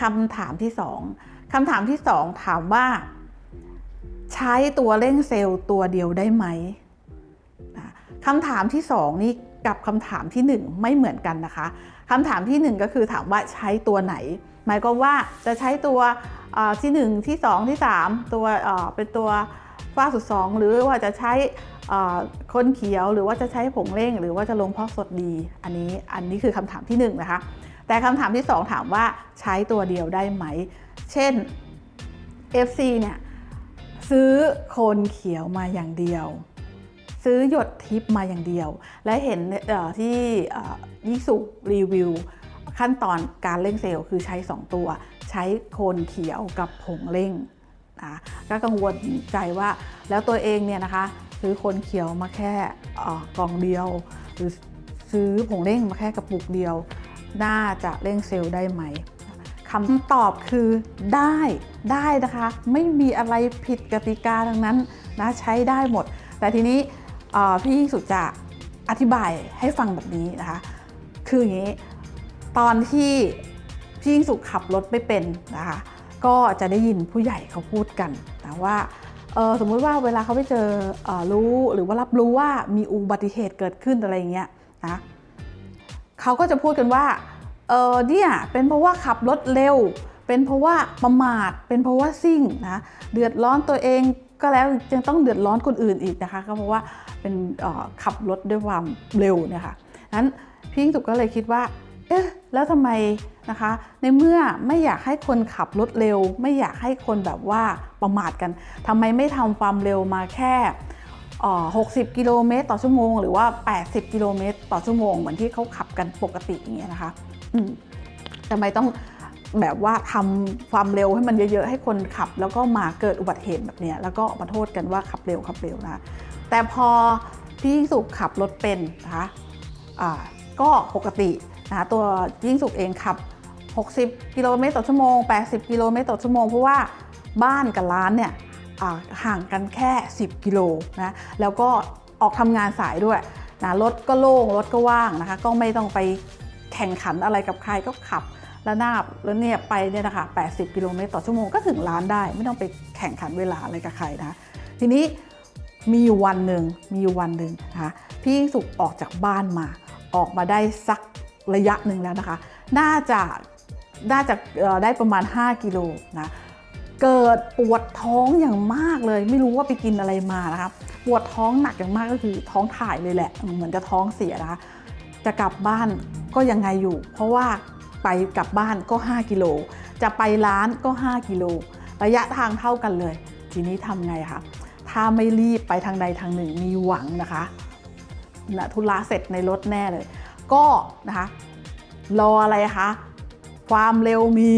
คำถามที่สองคำถามที่สองถามว่า ใช้ตัวเร่งเซลล์ตัวเดียวได้ไหมคำถามที่สองนี่กับคำถามที่หนึ่งไม่เหมือนกันนะคะคำถามที่หนึ่งก็คือถามว่าใช้ตัวไหน หมายความว่าจะใช้ตัวอ่อที่หนึ่งที่สองที่สามตัวเอ่อเป็นตัวฟ้าสุดสองหรือว่าจะใช้เอ่อคนเขียวหรือว่าจะใช้ผงเร่ง หรือว่าจะลงพอกสดดี อันนี้อันนี้คือคำถามที่หนึ่งนะคะ แต่คำถามที่สองถามว่าใช้ตัวเดียวได้ไหม เช่น FC เนี่ยซื้อโคนเขียวมาอย่างเดียว ซื้อหยดทิปมาอย่างเดียว และเห็นที่เอ่อยิสุรีวิว ขั้นตอนการเร่งเซลล์คือใช้ 2 ตัว ใช้โคนเขียวกับผงเร่งนะก็กังวลใจว่าแล้วตัวเองเนี่ยนะคะ ซื้อโคนเขียวมาแค่กล่องเดียว หรือซื้อผงเร่งมาแค่กระปุกเดียว น่าจะเร่งเซลล์ได้ไหมคำตอบคือได้ได้นะคะ ไม่มีอะไรผิดกติกาดังนั้นนะใช้ได้หมด แต่ทีนี้เอ่อพี่สุดจะอธิบายให้ฟังแบบนี้นะคะ คืออย่างนี้ตอนที่พี่ยิ่งสุขขับรถไม่เป็นนะคะก็จะได้ยินผู้ใหญ่เขาพูดกันนะว่าสมมุติว่าเวลาเขาไปเจอออรู้หรือว่ารับรู้ว่ามีอุบัติเหตุเกิดขึ้นอะไรอย่างเงี้ยนะ เขาก็จะพูดกันว่า เออเนี่ยเป็นเพราะว่าขับรถเร็ว เป็นเพราะว่าประมาท เป็นเพราะว่าซิ่งนะ เดือดร้อนตัวเองก็แล้วยังต้องเดือดร้อนคนอื่นอีกนะคะ ก็เพราะว่าเป็นขับรถด้วยความเร็วเนี่ยค่ะนั้นพี่ยิ่งสุขก็เลยคิดว่า เอ๊ะ แล้วทำไมนะคะ ในเมื่อไม่อยากให้คนขับรถเร็ว ไม่อยากให้คนแบบว่าประมาทกันทำไมไม่ทำความเร็วมาแค่ 60 กิโลเมตรต่อชั่วโมง หรือว่า 80 กิโลเมตรต่อชั่วโมง เหมือนที่เขาขับกันปกติอย่างเงี้ยนะคะทำไมต้องแบบว่าทำความเร็วให้มันเยอะ ๆ ให้คนขับ แล้วก็มาเกิดอุบัติเหตุแบบเนี้ยแล้วก็มาโทษกันว่าขับเร็วขับเร็วนะแต่พอพี่ยิ่งสุขขับรถเป็นนะคะอ่าก็ปกตินะคะตัวยิ่งสุกเองขับ 60 กิโลเมตรต่อชั่วโมง 80 กิโลเมตรต่อชั่วโมง เพราะว่าบ้านกับร้านเนี่ย ห่างกันแค่ 10 กิโลนะแล้วก็ออกทำงานสายด้วยนะรถก็โล่งรถก็ว่างนะคะ ก็ไม่ต้องไปแข่งขันอะไรกับใครก็ขับแล้วนาบแล้วเนี่ยไปเนี่ยนะคะ 80 กิโลเมตรต่อชั่วโมงก็ถึงร้านได้ ไม่ต้องไปแข่งขันเวลาอะไรกับใครนะทีนี้มีอยู่วันหนึ่งมีอยู่วันหนึ่งนะคะพี่ยิ่งสุกออกจากบ้านมา ออกมาได้สักระยะหนึ่งแล้วนะคะ น่าจะน่าจะได้ประมาณ 5 กิโลนะ เกิดปวดท้องอย่างมากเลย ไม่รู้ว่าไปกินอะไรมานะคะปวดท้องหนักอย่างมากก็คือท้องถ่ายเลยแหละ เหมือนจะท้องเสียนะคะจะกลับบ้านก็ยังไงอยู่ เพราะว่าไปกลับบ้านก็ 5 กิโล จะไปร้านก็ 5 กิโล ระยะทางเท่ากันเลย ทีนี้ทำไงคะถ้าไม่รีบไปทางใดทางหนึ่งมีหวังนะคะนะธุระเสร็จในรถแน่เลย ก็นะคะรออะไรคะ ความเร็วมี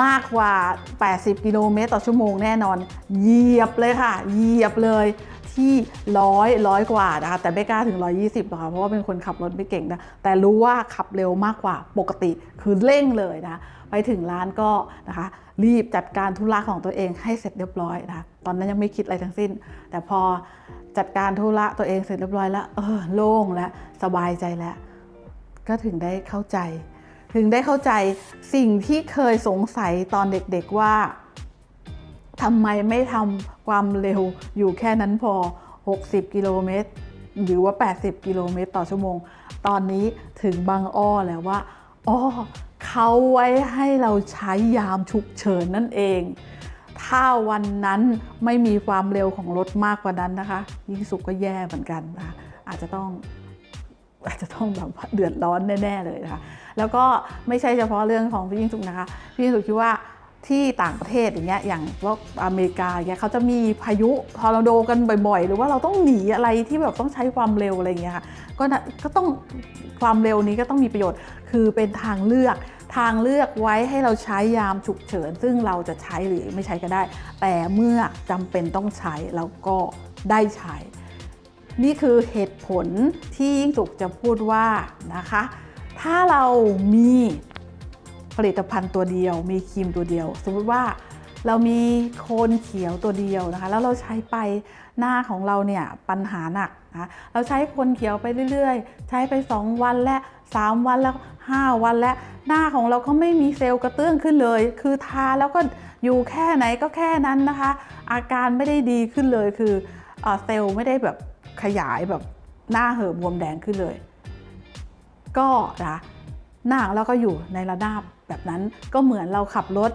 มากกว่า 80 กิโลเมตรต่อชั่วโมงแน่นอน เหยียบเลยค่ะ เหยียบเลยที่ร้อยร้อยกว่านะคะแต่ไม่กล้าถึง 120หรอกค่ะเพราะว่าเป็นคนขับรถไม่เก่งนะแต่รู้ว่าขับเร็วมากกว่าปกติคือเร่งเลยนะไปถึงร้านก็นะคะรีบจัดการธุระของตัวเองให้เสร็จเรียบร้อยนะคะตอนนั้นยังไม่คิดอะไรทั้งสิ้น แต่พอจัดการธุระตัวเองเสร็จเรียบร้อยแล้วเออโล่งแล้วสบายใจแล้ว ก็ถึงได้เข้าใจ ถึงได้เข้าใจสิ่งที่เคยสงสัยตอนเด็กๆว่าทำไมไม่ทำความเร็วอยู่แค่นั้นพอ 60 กิโลเมตร หรือว่า 80 กิโลเมตรต่อชั่วโมง ตอนนี้ถึงบางอ้อแล้วว่าอ้อเขาไว้ให้เราใช้ยามฉุกเฉินนั่นเอง ถ้าวันนั้นไม่มีความเร็วของรถมากกว่านั้นนะคะ ยิ่งสุขก็แย่เหมือนกันนะคะอาจจะต้อง อาจจะต้องแบบว่าเดือดร้อนแน่ๆเลยนะคะแล้วก็ไม่ใช่เฉพาะเรื่องของพี่ยิ่งสุขนะคะพี่ยิ่งสุขคิดว่าที่ต่างประเทศอย่างเงี้ยอย่างพวกอเมริกาอย่างเงี้ยเขาจะมีพายุทอร์นาโดกันบ่อยๆ หรือว่าเราต้องหนีอะไรที่แบบต้องใช้ความเร็วอะไรอย่างเงี้ยค่ะก็น่ะก็ต้องความเร็วนี้ก็ต้องมีประโยชน์ คือเป็นทางเลือกทางเลือกไว้ให้เราใช้ยามฉุกเฉิน ซึ่งเราจะใช้หรือไม่ใช้ก็ได้ แต่เมื่อจำเป็นต้องใช้เราก็ได้ใช้ นี่คือเหตุผลที่ยิ่งสุขจะพูดว่านะคะ ถ้าเรามีผลิตภัณฑ์ตัวเดียว มีครีมตัวเดียว สมมติว่าเรามีโคนเขียวตัวเดียวนะคะ แล้วเราใช้ไปหน้าของเราเนี่ยปัญหาหนักนะเราใช้โคนเขียวไปเรื่อยๆ ใช้ไป 2 วันและ 3 วันแล้ว 5 วันแล้ว หน้าของเราก็ไม่มีเซลล์กระเตื้องขึ้นเลย คือทาแล้วก็อยู่แค่ไหนก็แค่นั้นนะคะ อาการไม่ได้ดีขึ้นเลยคือเอ่อเซลล์ไม่ได้แบบ ขยายแบบหน้าเห่อะบวมแดงขึ้นเลย ก็นะหน้าของเราก็อยู่ในระดับแบบนั้นก็เหมือนเราขับรถ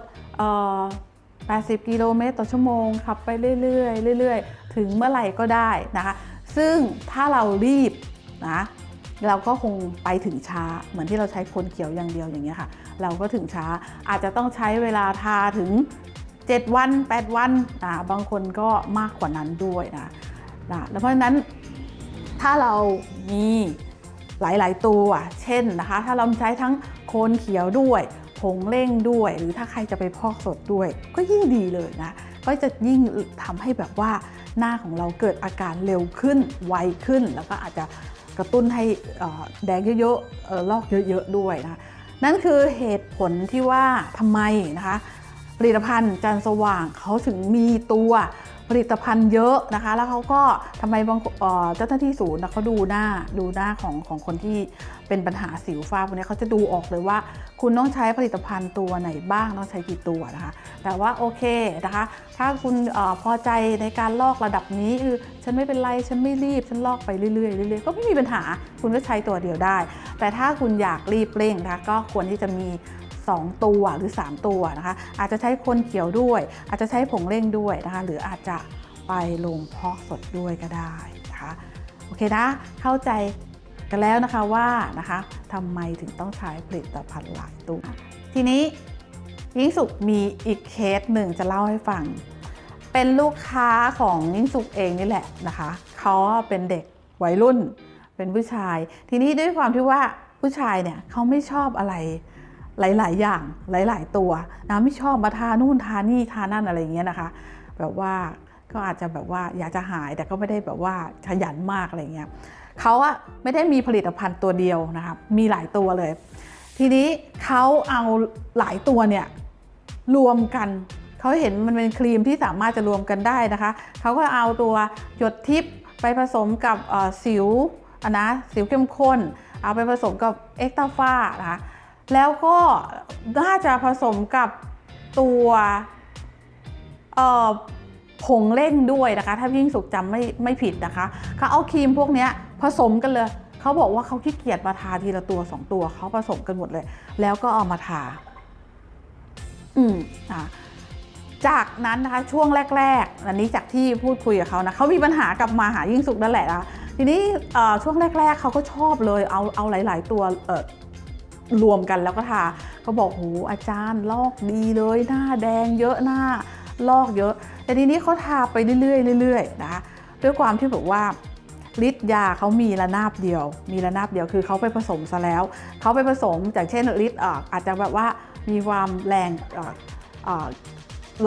80 กิโลเมตรต่อชั่วโมงขับไปเรื่อยๆเรื่อยๆ ถึงเมื่อไหร่ก็ได้นะคะ ซึ่งถ้าเรารีบนะเราก็คงไปถึงช้าเหมือนที่เราใช้คนเขียวอย่างเดียวอย่างเงี้ยค่ะ เราก็ถึงช้าอาจจะต้องใช้เวลาทาถึง 7 วัน 8 วันนะบางคนก็มากกว่านั้นด้วยนะ นะแล้วเพราะฉะนั้นถ้าเรามีหลาย ๆ ตัว เช่นนะคะ ถ้าเราใช้ทั้งโคนเขียวด้วยผงเร่งด้วย หรือถ้าใครจะไปพอกสดด้วย ก็ยิ่งดีเลยนะ ก็จะยิ่งทำให้แบบว่าหน้าของเราเกิดอาการเร็วขึ้น ไวขึ้น แล้วก็อาจจะกระตุ้นให้แดงเยอะๆลอกเยอะ ๆ ด้วยนะนั่นคือเหตุผลที่ว่าทำไมนะคะ ผลิตภัณฑ์จันสว่างเขาถึงมีตัว ผลิตภัณฑ์เยอะนะคะ แล้วเขาก็ทำไมบางเจ้าหน้าที่ศูนย์เขาดูหน้าดูหน้าของของคนที่เป็นปัญหาสิวฟ้าพวกนี้เขาจะดูออกเลยว่า คุณต้องใช้ผลิตภัณฑ์ตัวไหนบ้างต้องใช้กี่ตัวนะคะ แต่ว่าโอเคนะคะ ถ้าคุณอพอใจในการลอกระดับนี้คือฉันไม่เป็นไรฉันไม่รีบฉันลอกไปเรื่อยๆเรื่อยๆก็ไม่มีปัญหาคุณก็ใช้ตัวเดียวได้ แต่ถ้าคุณอยากรีบเร่งนะคะก็ควรที่จะมี 2 ตัวหรือ 3 ตัวนะคะ อาจจะใช้คนเขียวด้วย อาจจะใช้ผงเร่งด้วยนะคะ หรืออาจจะไปลงพอกสดด้วยก็ได้นะคะโอเคนะ เข้าใจกันแล้วนะคะว่านะคะทำไมถึงต้องใช้ผลิตภัณฑ์หลายตัวทีนี้ยิ่งสุขมีอีกเคสหนึ่งจะเล่าให้ฟัง เป็นลูกค้าของยิ่งสุขเองนี่แหละนะคะเขาเป็นเด็กวัยรุ่น เป็นผู้ชาย ทีนี้ด้วยความที่ว่าผู้ชายเนี่ยเขาไม่ชอบอะไร หลาย ๆ อย่างหลาย ๆ ตัวนะไม่ชอบมาทานู่นทานี่ทานั่นอะไรอย่างเงี้ยนะคะ แบบว่าก็อาจจะแบบว่าอยากจะหายแต่ก็ไม่ได้แบบว่าขยันมากอะไรเงี้ยเขาอะไม่ได้มีผลิตภัณฑ์ตัวเดียวนะคะมีหลายตัวเลย ทีนี้เขาเอาหลายตัวเนี่ยรวมกันเขาเห็นมันเป็นครีมที่สามารถจะรวมกันได้นะคะเขาก็เอาตัวหยดทิพย์ไปผสมกับอ่อสิวอะนะสิวเข้มข้น เอาไปผสมกับเอ็กตาฟ้านะคะ แล้วก็น่าจะผสมกับตัวผงเร่งด้วยนะคะ ถ้ายิ่งสุกจำไม่ไม่ผิดนะคะเขาเอาครีมพวกนี้ผสมกันเลยเขาบอกว่าเขาขี้เกียจมาทาทีละตัวสองตัวเขาผสมกันหมดเลย แล้วก็เอามาทา อืมอะจากนั้นนะคะช่วงแรก ๆ อันนี้จากที่พูดคุยกับเขานะเขามีปัญหากับมาหายิ่งสุกนั่นแหละนะทีนี้ช่วงแรก ๆเขาก็ชอบเลยเอาเอาหลาย ๆ ตัว รวมกันแล้วก็ทาเขาบอกโหอาจารย์ลอกดีเลยหน้าแดงเยอะหน้าลอกเยอะ แต่ทีนี้เขาทาไปเรื่อยๆเรื่อยๆนะด้วยความที่แบบว่าฤทธิ์ยาเขามีระนาบเดียว มีระนาบเดียวคือเขาไปผสมซะแล้วเขาไปผสมจากเช่นฤทธิ์อาจจะแบบว่ามีความแรง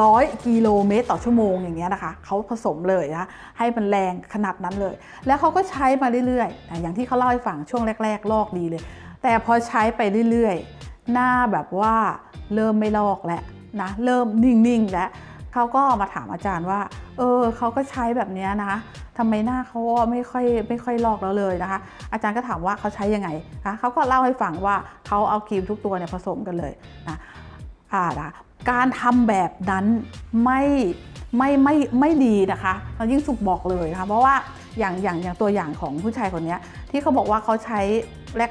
ร้อยกิโลเมตรต่อชั่วโมงอย่างเงี้ยนะคะเขาผสมเลยนะให้มันแรงขนาดนั้นเลย แล้วเขาก็ใช้มาเรื่อยๆอ่อย่างที่เขาเล่าให้ฟังช่วงแรก ๆ ลอกดีเลย แต่พอใช้ไปเรื่อยๆ หน้าแบบว่าเริ่มไม่ลอกแล้วนะเริ่มนิ่งๆแล้วเขาก็มาถามอาจารย์ว่า เออเขาก็ใช้แบบนี้นะทำไมหน้าเขาไม่ค่อยไม่ค่อยลอกแล้วเลยนะคะ อาจารย์ก็ถามว่าเขาใช้ยังไงนะเขาก็เล่าให้ฟังว่าเขาเอาครีมทุกตัวเนี่ยผสมกันเลยนะอ่านะการทำแบบนั้นไม่ไม่ไม่ไม่ดีนะคะเรายิ่งสุกบอกเลยนะคะเพราะว่า อย่างอย่างอย่างตัวอย่างของผู้ชายคนนี้ที่เขาบอกว่าเขาใช้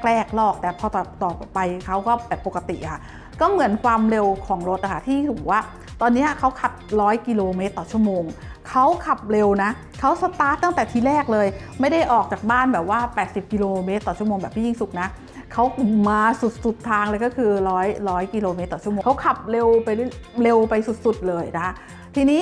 แรกๆลอก แต่พอต่อต่อไปเขาก็แบบปกติค่ะ ก็เหมือนความเร็วของรถอะค่ะที่ถือว่า ตอนนี้เขาขับ 100 กิโลเมตรต่อชั่วโมงเขาขับเร็วนะเขาสตาร์ทตั้งแต่ทีแรกเลย ไม่ได้ออกจากบ้านแบบว่า 80 กิโลเมตรต่อชั่วโมงแบบพี่ยิ่งสุกนะเขามาสุดๆทางเลยก็คือ100 100กิโลเมตรต่อชั่วโมงเขาขับเร็วไปเร็วไปสุดๆเลยนะทีนี้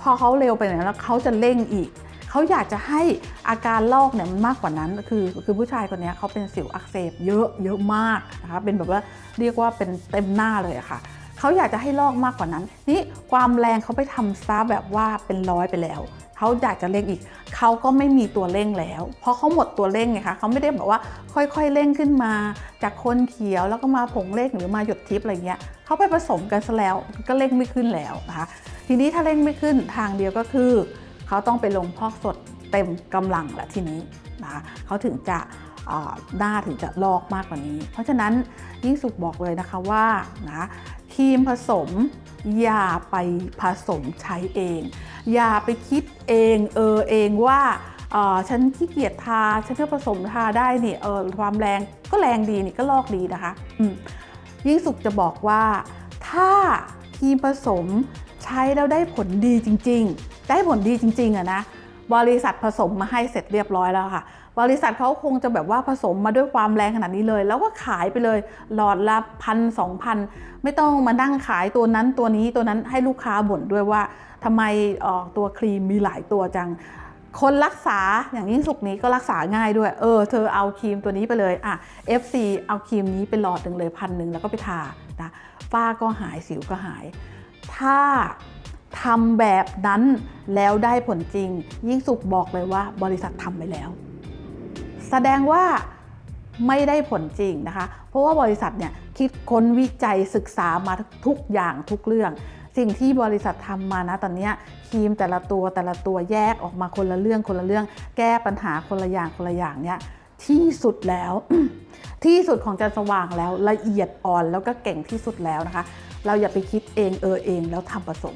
พอเขาเร็วไปเนี่ยแล้วเขาจะเร่งอีก เขาอยากจะให้อาการลอกเนี่ยมันมากกว่านั้น คือคือผู้ชายคนนี้เขาเป็นสิวอักเสบเยอะเยอะมากนะคะเป็นแบบว่าเรียกว่าเป็นเต็มหน้าเลยะค่ะเขาอยากจะให้ลอกมากกว่านั้น นี่ความแรงเขาไปทำซะแบบว่าเป็นร้อยไปแล้วเขาอยากจะเร่งอีก เขาก็ไม่มีตัวเร่งแล้ว เพราะเขาหมดตัวเร่งไงคะเขาไม่ได้แบบว่าค่อยๆเร่งขึ้นมา จากคนเขียวแล้วก็มาผงเร่งหรือมาหยดทิพย์อะไรเงี้ยเขาไปผสมกันซะแล้วก็เร่งไม่ขึ้นแล้วนะคะทีนี้ถ้าเร่งไม่ขึ้นทางเดียวก็คือ เขาต้องไปลงพอกสดเต็มกำลังและทีนี้นะคะเขาถึงจะหน้าถึงจะลอกมากกว่านี้ เพราะฉะนั้นยิ่งสุกบอกเลยนะคะว่านะครีมผสมอย่าไปผสมใช้เอง อย่าไปคิดเองเออเองว่าฉันขี้เกียจทา ฉันก็ผสมทาได้นี่เออความแรงก็แรงดีนี่ก็ลอกดีนะคะยิ่งสุกจะบอกว่าถ้าครีมผสมใช้แล้วได้ผลดีจริง ๆ ได้ผลดีจริงๆอะนะบริษัทผสมมาให้เสร็จเรียบร้อยแล้วค่ะ บริษัทเขาคงจะแบบว่าผสมมาด้วยความแรงขนาดนี้เลย แล้วก็ขายไปเลยหลอดละพันสองพันไม่ต้องมานั่งขายตัวนั้นตัวนี้ตัวนั้นให้ลูกค้าบ่นด้วยว่าทำไมเอ่อตัวครีมมีหลายตัวจัง คนรักษาอย่างยิ่งสุกนี้ก็รักษาง่ายด้วย เออเธอเอาครีมตัวนี้ไปเลยอะ FC เอาครีมนี้เป็นหลอดหนึ่งเลยพันหนึ่งแล้วก็ไปทานะฝ้าก็หายสิวก็หาย ถ้า ทำแบบนั้นแล้วได้ผลจริง ยิ่งสุกบอกเลยว่าบริษัททำไปแล้ว แสดงว่าไม่ได้ผลจริงนะคะ เพราะว่าบริษัทเนี่ยคิดค้นวิจัยศึกษามาทุกอย่างทุกเรื่อง สิ่งที่บริษัททำมานะตอนนี้ยครีมแต่ละตัวแต่ละตัวแยกออกมาคนละเรื่องคนละเรื่อง แก้ปัญหาคนละอย่างคนละอย่างเนี่ยที่สุดแล้ว ที่สุดของจันสว่างแล้วละเอียดอ่อนแล้วก็เก่งที่สุดแล้วนะคะ เราอย่าไปคิดเองเออเองแล้วทำผสม